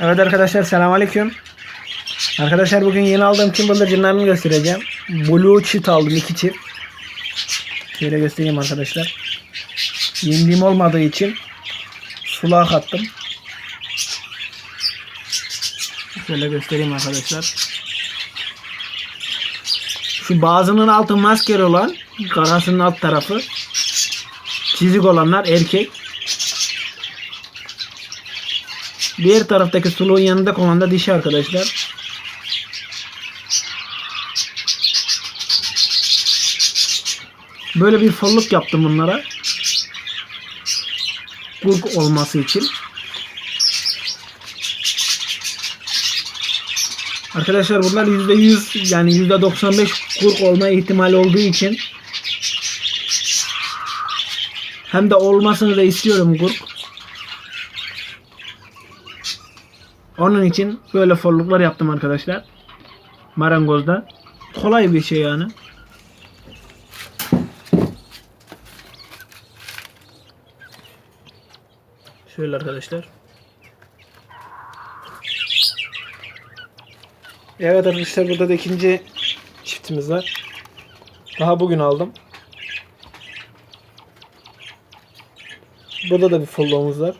Evet arkadaşlar selamünaleyküm. Arkadaşlar bugün yeni aldığım kim bıldırcınlarını göstereceğim. Blue çift aldım iki çift. Şöyle göstereyim arkadaşlar. Yemliğim olmadığı için sulağa kattım. Şöyle göstereyim arkadaşlar. Şu bazının altı maskeli olan karasının alt tarafı çizik olanlar erkek. Diğer taraftaki suluğun yanında olan da dişi arkadaşlar. Böyle bir folluk yaptım bunlara. Kurk olması için. Arkadaşlar bunlar %100 yani %95 kurk olma ihtimali olduğu için hem de olmasını da istiyorum kurk. Onun için böyle folluklar yaptım arkadaşlar. Marangozda. Kolay bir şey yani. Şöyle arkadaşlar. Evet arkadaşlar burada da ikinci çiftimiz var. Daha bugün aldım. Burada da bir folloğumuz var.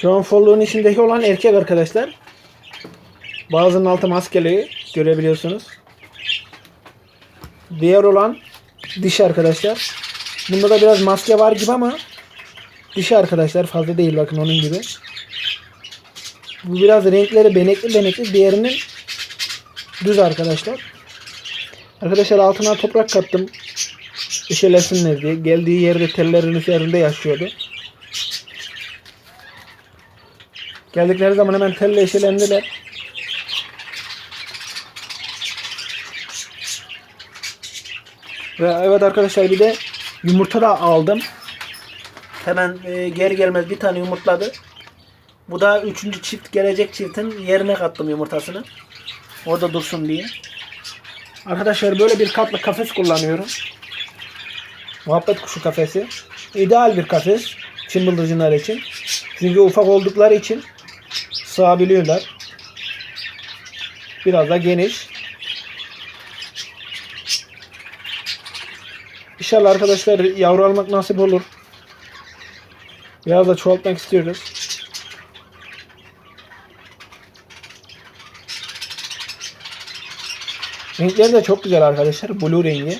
Şu an folloğun içindeki olan erkek arkadaşlar. Bazının altı maskeli görebiliyorsunuz. Diğer olan dişi arkadaşlar. Bunda da biraz maske var gibi ama dişi arkadaşlar fazla değil bakın onun gibi. Bu biraz renkleri benekli benekli diğerinin düz arkadaşlar. Arkadaşlar altına toprak kattım. Işelesinler diye. Geldiği yerde tellerin üzerinde yaşıyordu. Geldikleri zaman hemen telle eşelendiler. Ve evet arkadaşlar bir de yumurta da aldım. Hemen e, geri gelmez bir tane yumurtladı. Bu da üçüncü çift gelecek çiftin yerine kattım yumurtasını. Orada dursun diye. Arkadaşlar böyle bir katlı kafes kullanıyorum. Muhabbet kuşu kafesi. İdeal bir kafes. Çin bıldırcınlar için. Çünkü ufak oldukları için sığabiliyorlar. Biraz da geniş. İnşallah arkadaşlar yavru almak nasip olur. Biraz da çoğaltmak istiyoruz. Renkleri de çok güzel arkadaşlar. Blue rengi.